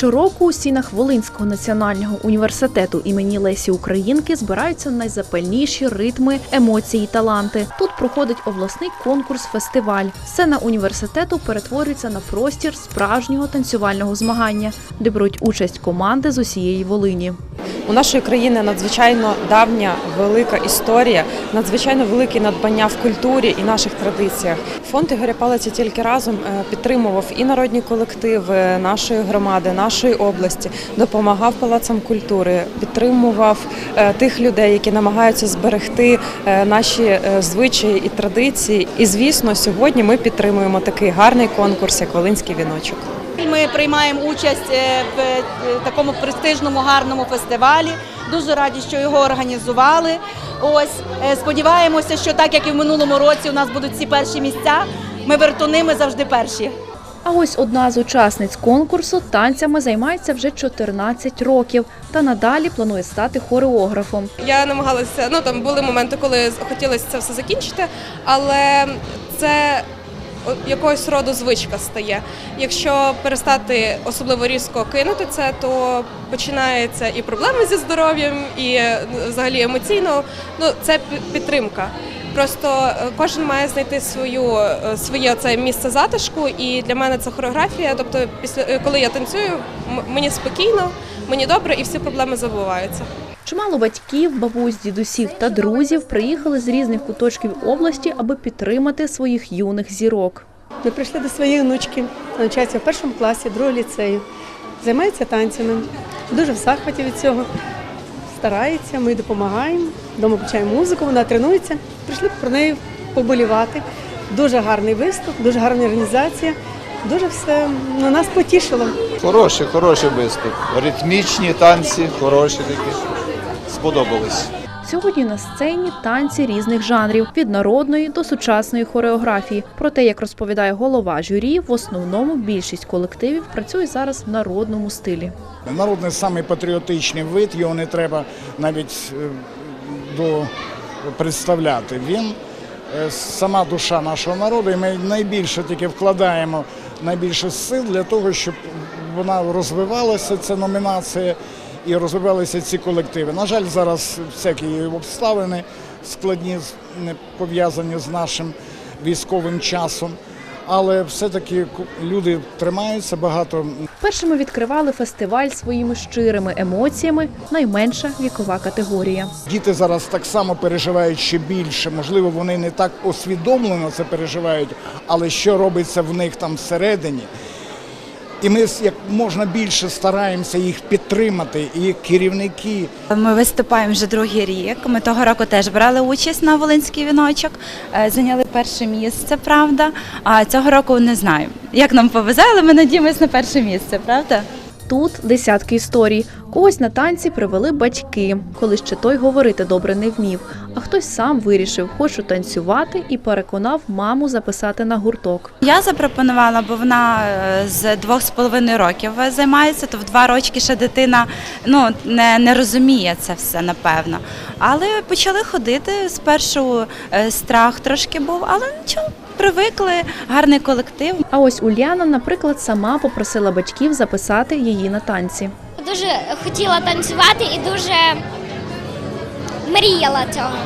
Щороку у стінах Волинського національного університету імені Лесі Українки збираються найзапальніші ритми, емоції, таланти. Тут проходить обласний конкурс-фестиваль. Сцена університету перетворюється на простір справжнього танцювального змагання, де беруть участь команди з усієї Волині. У нашої країни надзвичайно давня велика історія, надзвичайно великі надбання в культурі і наших традиціях. Фонд Ігоря Палиця тільки разом е, підтримував і народні колективи нашої громади, нашої області, допомагав палацам культури, підтримував е, тих людей, які намагаються зберегти е, наші е, звичаї і традиції. І звісно, сьогодні ми підтримуємо такий гарний конкурс, як Волинський віночок. Ми приймаємо участь в такому престижному гарному фестивалі. Дуже раді, що його організували. Ось сподіваємося, що так як і в минулому році у нас будуть ці перші місця. Ми вертуни, ми завжди перші. А ось одна з учасниць конкурсу танцями займається вже 14 років та надалі планує стати хореографом. Я намагалася, ну там були моменти, коли хотілося це все закінчити, але це якогось роду звичка стає. Якщо перестати особливо різко кинути це, то починаються і проблеми зі здоров'ям, і е, взагалі емоційно. Ну це підтримка. Просто е, кожен має знайти свою е, своє це місце затишку, і для мене це хореографія. Тобто, після е, коли я танцюю, мені спокійно, мені добре, і всі проблеми забуваються. Чимало батьків, бабусь, дідусів та друзів приїхали з різних куточків області, аби підтримати своїх юних зірок. Ми прийшли до своєї внучки, навчається в першому класі, другого ліцею. Займається танцями. Дуже в захваті від цього. Старається, ми допомагаємо. Дома включаємо музику, вона тренується. Прийшли про неї поболівати. Дуже гарний виступ, дуже гарна організація. Дуже все на нас потішило. Хороший, хороший виступ. Ритмічні танці, хороші такі. Сподобались. Сьогодні на сцені танці різних жанрів від народної до сучасної хореографії. Проте, як розповідає голова журі, в основному більшість колективів працює зараз в народному стилі. Народний самий патріотичний вид, його не треба навіть е, представляти. Він е, сама душа нашого народу, і ми найбільше тільки вкладаємо найбільше сил для того, щоб вона розвивалася, ця номінація, і розвивалися ці колективи. На жаль, зараз всякі обставини складні, не пов'язані з нашим військовим часом. Але все-таки люди тримаються багато Першими відкривали фестиваль своїми щирими емоціями найменша вікова категорія. Діти зараз так само переживають ще більше. Можливо, вони не так усвідомлено це переживають, але що робиться в них там всередині. І ми як можна більше стараємося їх підтримати, і керівники, Ми виступаємо вже другий рік. Ми того року теж брали участь на Волинський віночок, е, зайняли перше місце, правда. А цього року не знаю, як нам повезе, але ми надіємось на перше місце, правда? Тут десятки історій. Когось на танці привели батьки, коли ще той говорити добре не вмів. А хтось сам вирішив, хочу танцювати, і переконав маму записати на гурток. Я запропонувала, бо вона е, з двох з половиною років займається, то в два рочки ще дитина ну, не, не розуміє це все, напевно. Але почали ходити. Спершу е, страх трошки був, але нічого, привикли, гарний колектив. А ось Уляна, наприклад, сама попросила батьків записати її на танці. Дуже хотіла танцювати і дуже мріяла цього.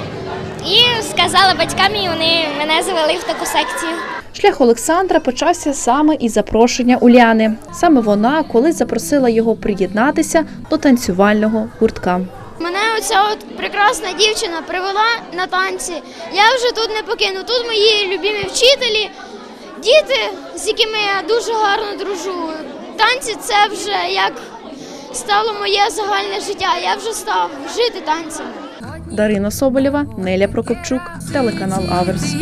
І сказала батькам, і вони мене завели в таку секцію. Шлях Олександра почався саме із запрошення Уляни. Саме вона колись запросила його приєднатися до танцювального гуртка. Мене оця от прекрасна дівчина привела на танці. Я вже тут не покину. Тут мої любимі вчителі, діти, з якими я дуже гарно дружу. Танці це вже як стало моє загальне життя. Я вже став жити танцями. Дарина Соболєва, Неля Прокопчук, телеканал Аверс.